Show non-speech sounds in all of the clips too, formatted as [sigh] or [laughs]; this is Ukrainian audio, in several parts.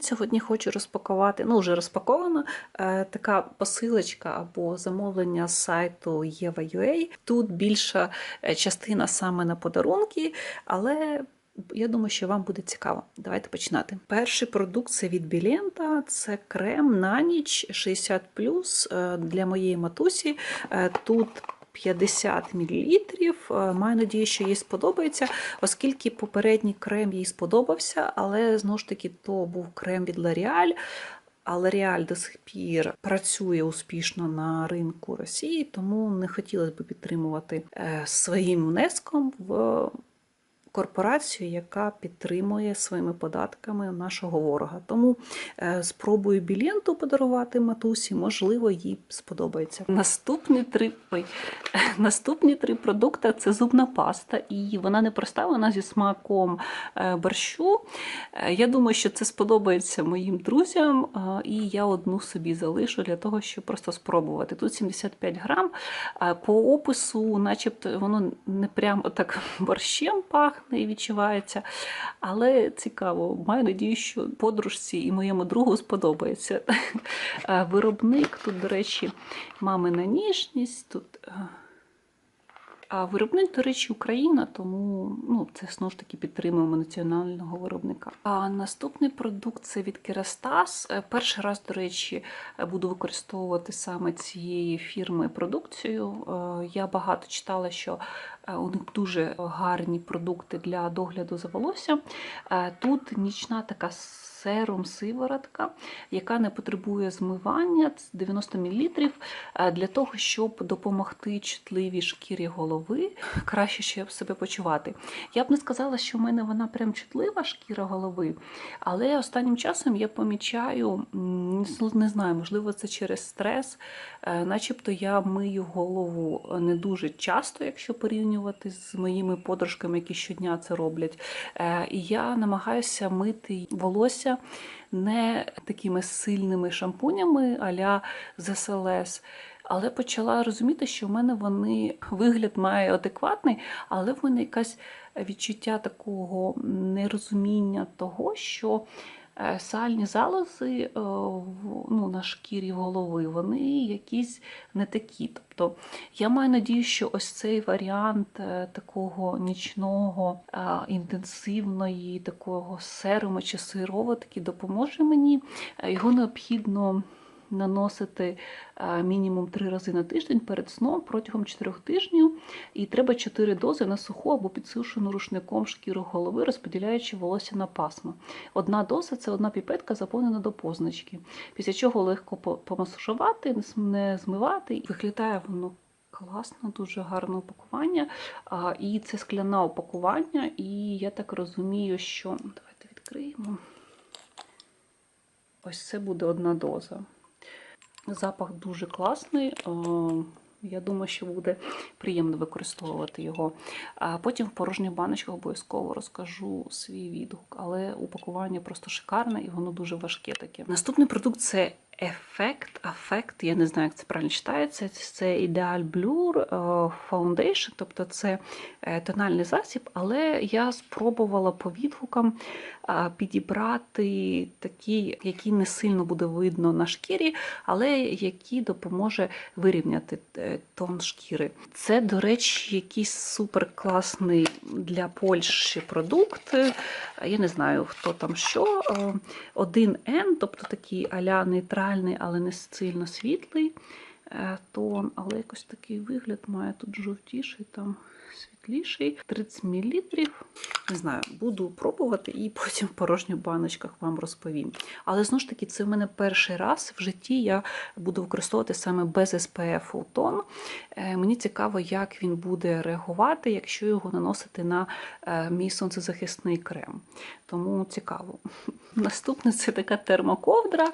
Сьогодні хочу розпакувати, ну вже розпаковано, е, така посилочка або замовлення з сайту Єва.ua. Тут більша е, частина саме на подарунки, але я думаю, що вам буде цікаво. Давайте починати. Перший продукт це від Білента, це крем на ніч 60 е, для моєї матусі. Тут 50 мл. Маю надію, що їй сподобається, оскільки попередній крем їй сподобався, але знову ж таки то був крем від L'Oreal. А L'Oreal до сих пір працює успішно на ринку Росії, тому не хотілося б підтримувати е, своїм внеском в корпорацію, яка підтримує своїми податками нашого ворога. Тому е, спробую біленту подарувати матусі, можливо, їй сподобається. Наступні три ой, [laughs] наступні три продукти це зубна паста, і вона не проста, вона зі смаком е, борщу. Е, Я думаю, що це сподобається моїм друзям, і я одну собі залишу для того, щоб просто спробувати. Тут 75 грам. По опису, начебто, воно не прямо так [laughs] борщем пахне і відчувається. Але цікаво, маю надію, що подружці і моєму другу сподобається. [laughs] Виробник тут, до речі, мамина ніжність. Тут е, а виробник, до речі, Україна, тому ну, це знову ж таки підтримуємо національного виробника. А наступний продукт це від Керастас. Е, Перший раз, до речі, е, буду використовувати саме цієї фірми продукцію. Е, Я багато читала, що у них дуже гарні продукти для догляду за волоссям. Тут нічна така серум сиворотка, яка не потребує змивання, 90 мл, е, для того, щоб допомогти чутливій шкірі голови, краще щоб себе почувати. Я б не сказала, що в мене вона прям чутлива шкіра голови, але останнім часом я помічаю, не знаю, можливо, це через стрес, е, начебто я мию голову не дуже часто, якщо порівнювати з моїми подружками, які щодня це роблять. Е, І я намагаюся мити волосся не такими сильними шампунями а-ля ЗСЛС. Але почала розуміти, що в мене вони вигляд має адекватний, але в мене якесь відчуття такого нерозуміння того, що сальні залози е, ну, на шкірі голови, вони якісь не такі. Тобто я маю надію, що ось цей варіант е, такого нічного, е, інтенсивної, такого серуму чи сироватки допоможе мені. Е, Його необхідно наносити е, мінімум три рази на тиждень перед сном протягом 4 тижнів. І треба 4 дози на суху або підсушену рушником шкіру голови, розподіляючи волосся на пасма. Одна доза це одна піпетка, заповнена до позначки. Після чого легко по- помасажувати, не змивати. Виглядає воно класно, дуже гарне упакування. А, І це скляне упакування. І я так розумію, що давайте відкриємо. Ось це буде одна доза. Запах дуже класний. е, Я думаю, що буде приємно використовувати його. А потім в порожніх баночках обов'язково розкажу свій відгук, але упакування просто шикарне і воно дуже важке таке. Наступний продукт це Ефект, афект, я не знаю, як це правильно читається. Це Ideal Blur е, Foundation, тобто це е, тональний засіб, але я спробувала по відгукам е, підібрати такий, який не сильно буде видно на шкірі, але який допоможе вирівняти тон шкіри. Це, до речі, якийсь супер класний для Польщі продукт. Я не знаю, хто там що. Е, 1N, тобто такий аля нейтральний, але не сильно світлий е, тон, але якось такий вигляд має тут жовтіший, там світліший. 30 мл. Не знаю, буду пробувати і потім в порожніх баночках вам розповім. Але знову ж таки, це в мене перший раз в житті я буду використовувати саме без SPF тон. Е, Мені цікаво, як він буде реагувати, якщо його наносити на е, мій сонцезахисний крем. Тому цікаво. [laughs] Наступне це така термоковдра.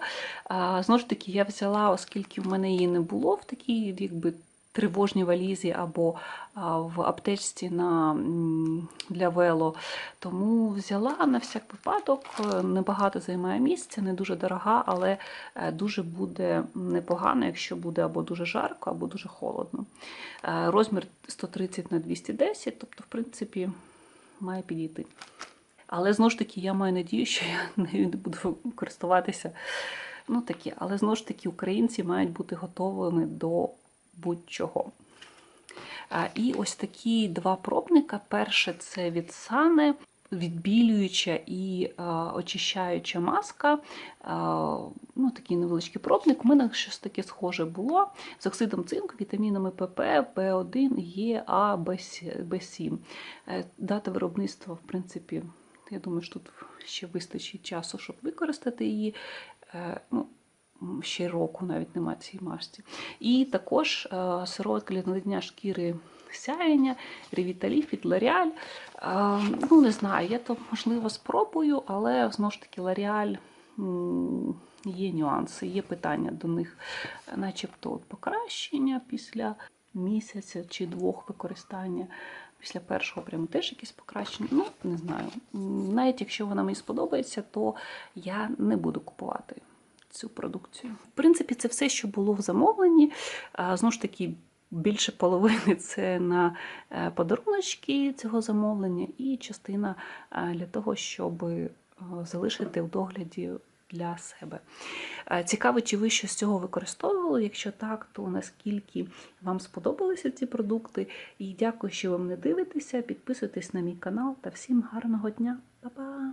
Знову ж таки, я взяла, оскільки в мене її не було в такій, якби. Тривожній валізі або в аптечці на, для вело. Тому взяла на всяк випадок, е, небагато займає місця, не дуже дорога, але е, дуже буде непогано, якщо буде або дуже жарко, або дуже холодно. Е, Розмір 130 на 210, тобто, в принципі, має підійти. Але знову ж таки, я маю надію, що я [laughs] не буду користуватися. Ну такі, але знову ж таки, українці мають бути готовими до будь-чого. І ось такі два пробника. Перше це від Сане, відбілююча і очищаюча маска. Ну, такий невеличкий пробник. У мене щось таке схоже було з оксидом цинку, вітамінами ПП, П1, Е, А, Б7. Е, Дата виробництва, в принципі, я думаю, що тут ще вистачить часу, щоб використати її. Е, Ну, ще року навіть немає цій масці. І також е, сироватка для надання шкіри сяєння, ревіталіф від Е, Ну, не знаю, я то можливо спробую, але знову ж таки м, є нюанси, є питання до них, начебто от покращення після місяця чи двох використання. Після першого прямо теж якісь покращення. Ну, не знаю. Навіть якщо вона мені сподобається, то я не буду купувати цю продукцію. В принципі, це все, що було в замовленні. Знову ж таки, більше половини [laughs] це на е, подаруночки цього замовлення, і частина е, для того, щоб е, залишити в догляді для себе. Цікаво, чи ви щось з цього використовували? Якщо так, то наскільки вам сподобалися ці продукти? І дякую, що ви мене дивитеся. Підписуйтесь на мій канал та всім гарного дня. Па-па!